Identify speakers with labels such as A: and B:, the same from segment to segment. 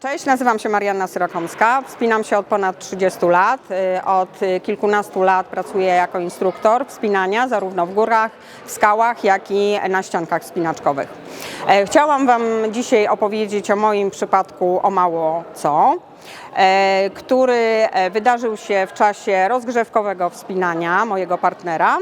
A: Cześć, nazywam się Marianna Syrakomska. Wspinam się od ponad 30 lat. Y, Od kilkunastu lat pracuję jako instruktor wspinania, zarówno w górach, w skałach, jak i na ściankach wspinaczkowych. E, Chciałam Wam dzisiaj opowiedzieć o moim przypadku o mało co, który e, wydarzył się w czasie rozgrzewkowego wspinania mojego partnera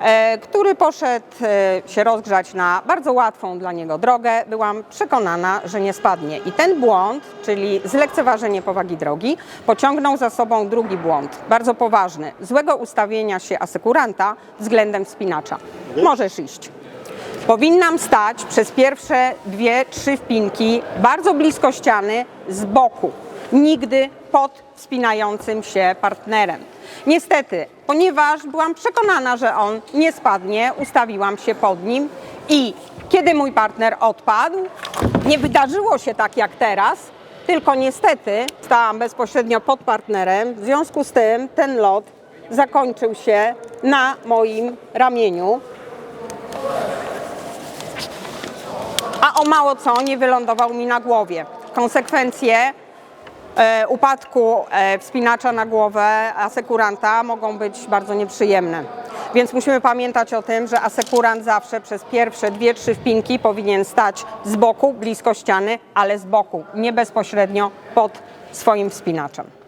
A: e, który poszedł e, się rozgrzać na bardzo łatwą dla niego drogę. Byłam przekonana, że nie spadnie. I ten błąd, czyli zlekceważenie powagi drogi, pociągnął za sobą drugi błąd, bardzo poważny, złego ustawienia się asekuranta względem wspinacza. Możesz iść. Powinnam stać przez pierwsze dwie, trzy wpinki bardzo blisko ściany z boku, nigdy pod wspinającym się partnerem. Niestety, ponieważ byłam przekonana, że on nie spadnie, ustawiłam się pod nim i kiedy mój partner odpadł, nie wydarzyło się tak jak teraz, tylko niestety stałam bezpośrednio pod partnerem, w związku z tym ten lot zakończył się na moim ramieniu. a o mało co nie wylądował mi na głowie. Konsekwencje upadku e, wspinacza na głowę asekuranta mogą być bardzo nieprzyjemne. Więc musimy pamiętać o tym, że asekurant zawsze przez pierwsze dwie, trzy wpinki powinien stać z boku, blisko ściany, ale z boku, nie bezpośrednio pod swoim wspinaczem.